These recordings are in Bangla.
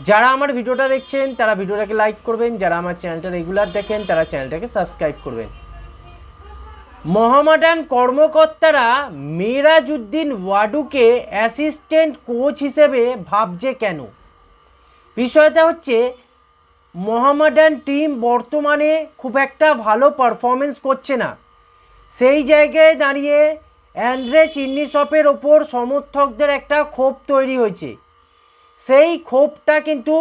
যারা আমার ভিডিওটা দেখছেন, তারা ভিডিওটাকে লাইক করবেন। যারা আমার চ্যানেলটা রেগুলার দেখেন, তারা চ্যানেলটাকে সাবস্ক্রাইব করবেন। মহামাডান কর্মকর্তারা মেরাজউদ্দিন ওয়াডুকে অ্যাসিস্ট্যান্ট কোচ হিসেবে ভাবছে কেন? বিষয়টা হচ্ছে, মোহামেডান টিম বর্তমানে খুব একটা ভালো পারফরমেন্স করছে না। সেই জায়গায় দাঁড়িয়ে অ্যান্ড্রে চিন্নিসপের ওপর সমর্থকদের একটা ক্ষোভ তৈরি হয়েছে। সেই ক্ষোভটা কিন্তু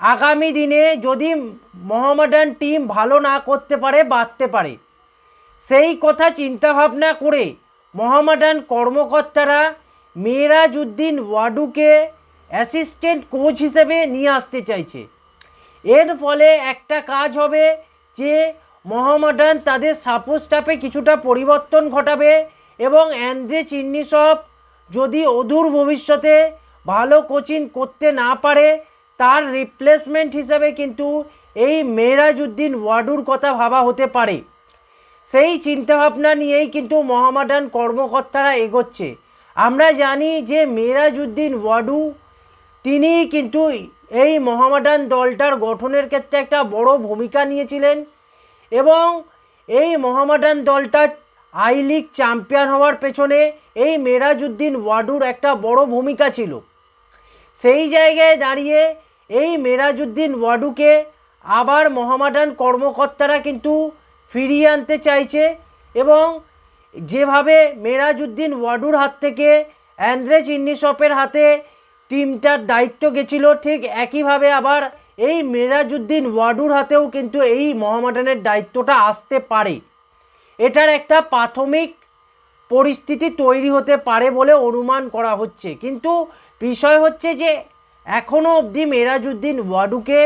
আগামী দিনে যদি মোহামেডান টিম ভালো না করতে পারে বাড়তে পারে। সেই কথা চিন্তাভাবনা করে মোহামেডান কর্মকর্তারা মেরাজউদ্দিন ওয়াডুকে অ্যাসিস্ট্যান্ট কোচ হিসেবে নিয়ে আসতে চাইছে। এর ফলে একটা কাজ হবে যে মোহামেডান তাদের সাপোর্ট স্টাফে কিছুটা পরিবর্তন ঘটাবে এবং অ্যান্ড্রে চিন্নিসব যদি অদূর ভবিষ্যতে ভালো কোচিং করতে না পারে, তার রিপ্লেসমেন্ট হিসেবে কিন্তু এই মেরাজউদ্দিন ওয়াডুর কথা ভাবা হতে পারে। সেই চিন্তাভাবনা নিয়েই কিন্তু মহামাডান কর্মকর্তারা এগোচ্ছে। আমরা জানি যে মেরাজউদ্দিন ওয়াডু তিনি কিন্তু এই মহামাডান দলটার গঠনের ক্ষেত্রে একটা বড় ভূমিকা নিয়েছিলেন এবং এই মহামাডান দলটা আই লিগ চ্যাম্পিয়ন হওয়ার পেছনে এই মেরাজউদ্দিন ওয়াডুর একটা বড় ভূমিকা ছিল। সেই জায়গায় দাঁড়িয়ে এই মেরাজুদ্দিন ওয়াডুকে আবার মহামাডান কর্মকর্তারা কিন্তু ফিরিয়ে আনতে চাইছে এবং যেভাবে মেরাজুদ্দিন ওয়াডুর হাত থেকে অ্যান্ড্রে চিন্নিসপের হাতে টিমটার দায়িত্ব গেছিল, ঠিক একইভাবে আবার এই মেরাজুদ্দিন ওয়াডুর হাতেও কিন্তু এই মহামাডানের দায়িত্বটা আসতে পারে। এটার একটা প্রাথমিক পরিস্থিতি তৈরি হতে পারে বলে অনুমান করা হচ্ছে। কিন্তু বিষয় হচ্ছে যে এখনও অবধি মেরাজউদ্দিন ওয়াডুকে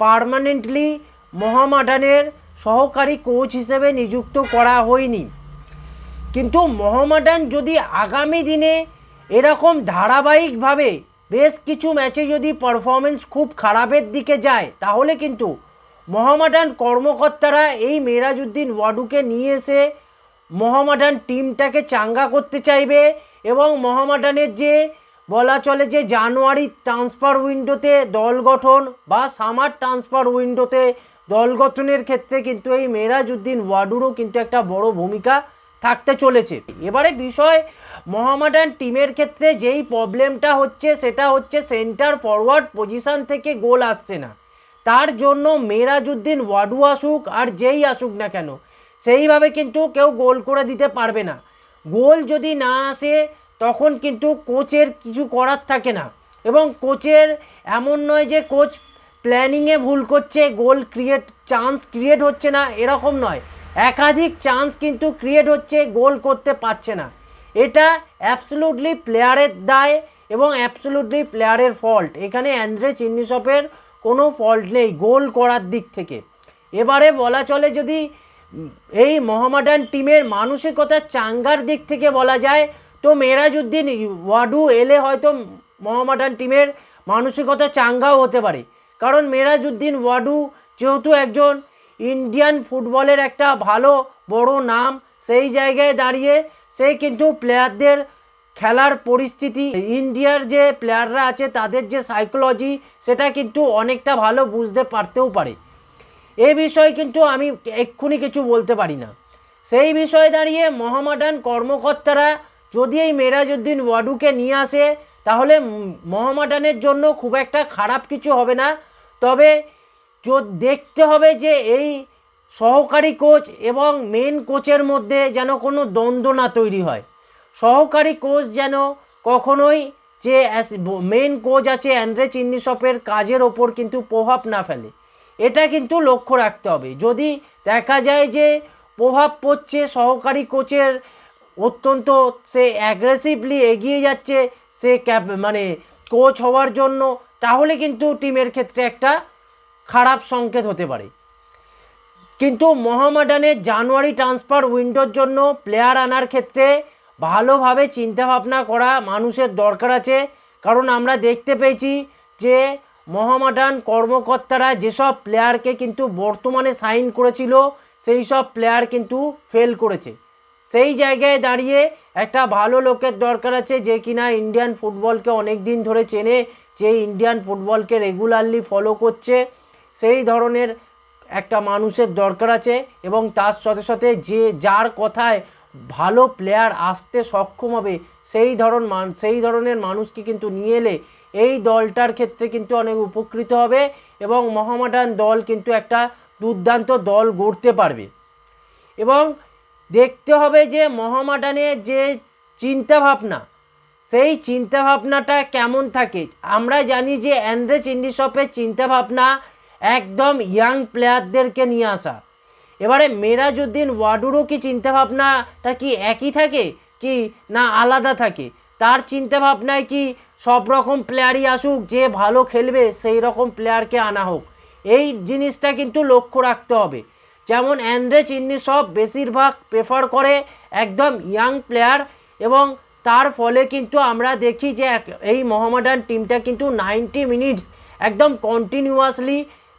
পার্মানেন্টলি মোহামেডানের সহকারী কোচ হিসেবে নিযুক্ত করা হয়নি। কিন্তু মোহামেডান যদি আগামী দিনে এরকম ধারাবাহিকভাবে বেশ কিছু ম্যাচে যদি পারফরমেন্স খুব খারাপের দিকে যায়, তাহলে কিন্তু মোহামেডান কর্মকর্তারা এই মেরাজউদ্দিন ওয়াডুকে নিয়ে এসে মোহামেডান টিমটাকে চাঙ্গা করতে চাইবে এবং মোহামেডানের যে বলা চলে যে জানুয়ারি ট্রান্সফার উইন্ডোতে দল গঠন বা সামার ট্রান্সফার উইন্ডোতে দল গঠনের ক্ষেত্রে কিন্তু এই মেরাজউদ্দিন ওয়াডুরও কিন্তু একটা বড় ভূমিকা থাকতে চলেছে। এবারে বিষয়, মোহামেডান টিমের ক্ষেত্রে যেই প্রবলেমটা হচ্ছে, সেটা হচ্ছে সেন্টার ফরওয়ার্ড পজিশন থেকে গোল আসছে না। তার জন্য মেরাজউদ্দিন ওয়াডু আসুক আর যেই আসুক না কেন, সেইভাবে কিন্তু কেউ গোল করে দিতে পারবে না। গোল যদি না আসে তখন কিন্তু কোচের কিছু করার থাকে না। এবং কোচের এমন নয় যে কোচ প্ল্যানিংয়ে ভুল করছে গোল ক্রিয়েট চান্স ক্রিয়েট হচ্ছে না, এরকম নয়। একাধিক চান্স কিন্তু ক্রিয়েট হচ্ছে গোল করতে পারছে না। এটা অ্যাবসলুটলি প্লেয়ারের দায় এবং অ্যাবসলুটলি প্লেয়ারের ফল্ট এখানে অ্যান্ড্রে চিন্নিসপের কোনো ফল্ট নেই গোল করার দিক থেকে। এবারে বলা চলে যদি এই মোহামেডান টিমের মানসিকতা চাঙ্গার দিক থেকে বলা যায় তো মেরাজউদ্দিন ওয়াডু, এলে হয়তো মোহামেডান টিমের মানসিকতা চাঙ্গাও হতে পারে। কারণ মেরাজউদ্দিন ওয়াডু যেহেতু একজন ইন্ডিয়ান ফুটবলের একটা ভালো, বড় নাম, সেই জায়গায় দাঁড়িয়ে সে কিন্তু প্লেয়ারদের খেলার পরিস্থিতি, ইন্ডিয়ার যে প্লেয়াররা আছে, তাদের যে সাইকোলজি, সেটা কিন্তু অনেকটা ভালো বুঝতে পারতেও পারে। এ বিষয়ে কিন্তু আমি এক্ষুনি কিছু বলতে পারি না। সেই বিষয়ে দাঁড়িয়ে মোহামেডান কর্মকর্তারা যদি এই মেরাজউদ্দিন ওয়াডুকে নিয়ে আসে, তাহলে মোহামেডানের জন্য খুব একটা খারাপ কিছু হবে না। তবে দেখতে হবে যে এই সহকারী কোচ এবং মেন কোচের মধ্যে যেন কোনো দ্বন্দ্ব না তৈরি হয়। সহকারী কোচ যেন কখনোই যে মেন কোচ আছে অ্যান্ড্রে চিন্নিসপের কাজের ওপর কিন্তু প্রভাব না ফেলে। এটা কিন্তু লক্ষ্য রাখতে হবে। যদি দেখা যায় যে প্রভাব পড়ছে সহকারী কোচের অত্যন্ত সে অ্যাগ্রেসিভলি এগিয়ে যাচ্ছে সে ক্যাপ মানে কোচ হওয়ার জন্য, তাহলে কিন্তু টিমের ক্ষেত্রে একটা খারাপ সংকেত হতে পারে। কিন্তু মোহামেডানের জানুয়ারি ট্রান্সফার উইন্ডোর জন্য প্লেয়ার আনার ক্ষেত্রে ভালোভাবে চিন্তাভাবনা করা মানুষের দরকার আছে। কারণ আমরা দেখতে পেয়েছি যে মোহামেডান কর্মকর্তারা যেসব প্লেয়ারকে কিন্তু বর্তমানে সাইন করেছিল, সেই সব প্লেয়ার কিন্তু ফেল করেছে। সেই জায়গায় দাঁড়িয়ে একটা ভালো লোকের দরকার আছে যে কিনা ইন্ডিয়ান ফুটবলকে অনেক দিন ধরে চেনে, যে ইন্ডিয়ান ফুটবলকে রেগুলারলি ফলো করছে। সেই ধরনের একটা মানুষের দরকার আছে এবং তার সাথে সাথে যে যার কথায় ভালো প্লেয়ার আসতে সক্ষম হবে, সেই ধরন মান, সেই ধরনের মানুষকে কিন্তু নিয়ে এলে এই দলটার ক্ষেত্রে কিন্তু অনেক উপকৃত হবে এবং মহামাডান দল কিন্তু একটা দুর্দান্ত দল গড়তে পারবে। এবং দেখতে হবে যে মহামাডানের যে চিন্তাভাবনা, সেই চিন্তাভাবনাটা কেমন থাকে। আমরা জানি যে অ্যান্ড্রে চিন্ডিশপের চিন্তাভাবনা একদম ইয়াং প্লেয়ারদেরকে নিয়ে আসা। এবারে মেরাজউদ্দিন ওয়াডুরও কি চিন্তাভাবনাটা কি একই থাকে, কি না আলাদা থাকে? তার চিন্তাভাবনায় কি সব রকম প্লেয়ারই আসুক, যে ভালো খেলবে সেই রকম প্লেয়ারকে আনা হোক? এই জিনিসটা কিন্তু লক্ষ্য রাখতে হবে। যেমন অ্যান্ড্রে চিন্নি সব বেশিরভাগ প্রেফার করে একদম ইয়াং প্লেয়ার এবং তার ফলে কিন্তু আমরা দেখি যে এই মোহামেডান টিমটা কিন্তু নাইনটি মিনিটস একদম কন্টিনিউয়াসলি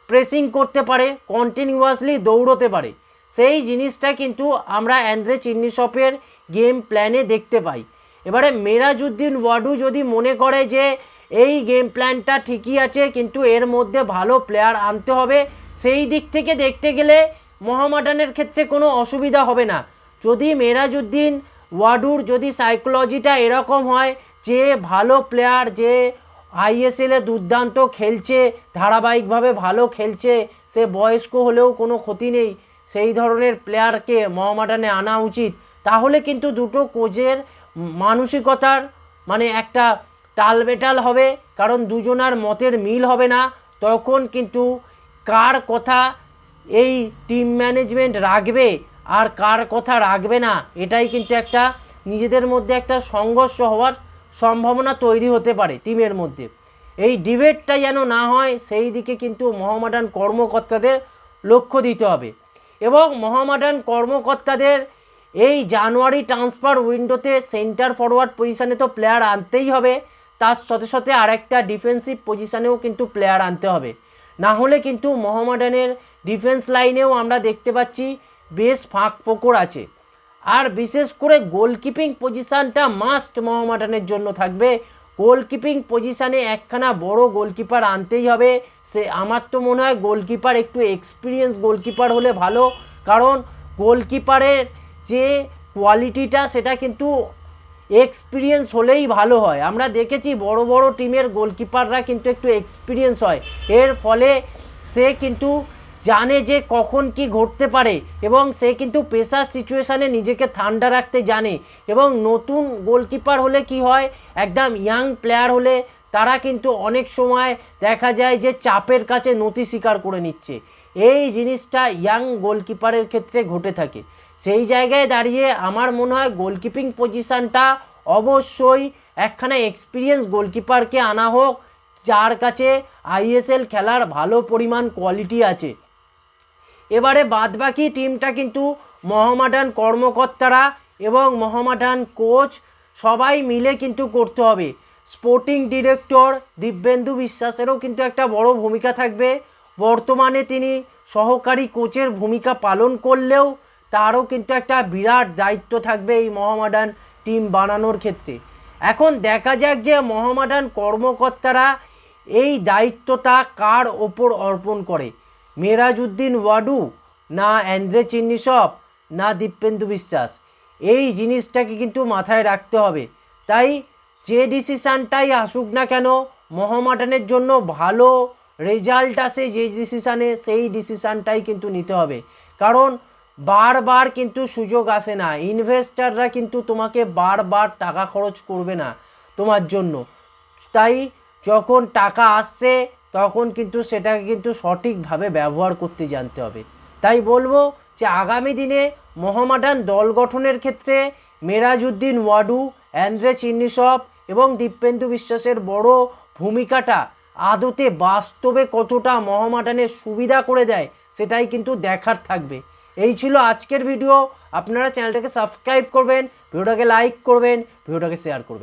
প্রেসিং করতে পারে কন্টিনিউয়াসলি দৌড়তে পারে। সেই জিনিসটা কিন্তু আমরা অ্যান্ড্রে চিন্নিশপের গেম প্ল্যানে দেখতে পাই। এবারে মেরাজউদ্দিন ওয়াডু যদি মনে করে যে এই গেম প্ল্যানটা ঠিকই আছে, কিন্তু এর মধ্যে ভালো প্লেয়ার আনতে হবে, সেই দিক থেকে দেখতে গেলে মোহামেডানের ক্ষেত্রে কোনো অসুবিধা হবে না। যদি মেরাজউদ্দিন, ওয়াডুর যদি সাইকোলজিটা এরকম হয় যে ভালো প্লেয়ার যে আইএসএলে দুর্দান্ত খেলছে, ধারাবাহিকভাবে ভালো খেলছে, সে বয়স্ক হলেও কোনো ক্ষতি নেই, সেই ধরনের প্লেয়ারকে মোহামেডানে আনা উচিত, তাহলে কিন্তু দুটো কোচের মানসিকতার মানে একটা টালবেটাল হবে, কারণ দুজনার মতের মিল হবে না, তখন কিন্তু কার কথা এই টিম ম্যানেজমেন্ট রাখবে আর কার কথা রাখবে না, এটাই কিন্তু একটা নিজেদের মধ্যে একটা সংঘর্ষ হওয়ার সম্ভাবনা তৈরি হতে পারে টিমের মধ্যে। এই ডিবেটটা যেন না হয়, সেই দিকে কিন্তু মহামাডান কর্মকর্তাদের লক্ষ্য দিতে হবে। এবং মহামাডান কর্মকর্তাদের এই জানুয়ারি ট্রান্সফার উইন্ডোতে সেন্টার ফরওয়ার্ড পজিশানে তো প্লেয়ার আনতেই হবে, তার সাথে সাথে আরেকটা ডিফেন্সিভ পজিশানেও কিন্তু প্লেয়ার আনতে হবে। না হলে কিন্তু মোহামেডানের ডিফেন্স লাইনেও আমরা দেখতে পাচ্ছি বেশ ফাঁক ফোকর আছে। আর বিশেষ করে গোলকিপিং পজিশানটা মাস্ট মোহামেডানের জন্য থাকবে। গোলকিপিং পজিশানে একখানা বড় গোলকিপার আনতেই হবে। সে আমার তো মনে হয় গোলকিপার একটু এক্সপিরিয়েন্স গোলকিপার হলে ভালো। কারণ গোলকিপারের যে কোয়ালিটিটা সেটা কিন্তু এক্সপিরিয়েন্স হলেই ভালো হয়। আমরা দেখেছি বড় বড় টিমের গোলকিপাররা কিন্তু একটু এক্সপিরিয়েন্স হয়। এর ফলে সে কিন্তু জানে যে কখন কি ঘটতে পারে এবং সে কিন্তু প্রেসার সিচুয়েশানে নিজেকে ঠান্ডা রাখতে জানে এবং নতুন গোলকিপার হলে কি হয়? একদম ইয়াং প্লেয়ার হলে তারা কিন্তু অনেক সময় দেখা যায় যে চাপের কাছে নতি স্বীকার করে নিচ্ছে। এই জিনিসটা ইয়াং গোলকিপারের ক্ষেত্রে ঘটে থাকে। সেই জায়গায় দাঁড়িয়ে আমার মনে হয় গোলকিপিং পজিশানটা অবশ্যই একখানা এক্সপিরিয়েন্স গোলকিপারকে আনা হোক, যার কাছে আইএসএল খেলার ভালো পরিমাণ কোয়ালিটি আছে। এবারে বাদবাকি টিমটা কিন্তু মহামাডান কর্মকর্তারা এবং মহামাডান কোচ সবাই মিলে কিন্তু করতে হবে। স্পোর্টিং ডিরেক্টর দিব্যেন্দু বিশ্বাসেরও কিন্তু একটা বড় ভূমিকা থাকবে। বর্তমানে তিনি সহকারী কোচের ভূমিকা পালন করলেও তারও কিন্তু একটা বিরাট দায়িত্ব থাকবে এই মহামাডান টিম বানানোর ক্ষেত্রে। এখন দেখা যাক যে মহামাডান কর্মকর্তারা এই দায়িত্বটা কার ওপর অর্পণ করে। মেরাজউদ্দিন ওয়াডু, না অ্যান্ড্রে চিন্নিসব না দীপেন্দু বিশ্বাস। এই জিনিসটাকে কিন্তু মাথায় রাখতে হবে। তাই যে ডিসিশানটাই আসুক না কেন মোহামেডানের জন্য ভালো রেজাল্ট আসে যে ডিসিশানে, সেই ডিসিশানটাই কিন্তু নিতে হবে। কারণ বারবার কিন্তু সুযোগ আসে না। ইনভেস্টাররা কিন্তু তোমাকে বারবার টাকা খরচ করবে না তোমার জন্য। তাই যখন টাকা আসছে তখন কিন্তু সেটাকে কিন্তু সঠিকভাবে ব্যবহার করতে জানতে হবে। তাই বলব যে আগামী দিনে মোহামেডান দল গঠনের ক্ষেত্রে মেরাজউদ্দিন ওয়াডু, অ্যান্ড্রে চিন্নিসব এবং দীপেন্দু বিশ্বাসের বড় ভূমিকাটা আদতে বাস্তবে কতটা মোহামেডানের সুবিধা করে দেয় সেটাই কিন্তু দেখার থাকবে। এই ছিল আজকের ভিডিও। আপনারা চ্যানেলটাকে সাবস্ক্রাইব করবেন, ভিডিওটাকে লাইক করবেন, ভিডিওটাকে শেয়ার করবেন।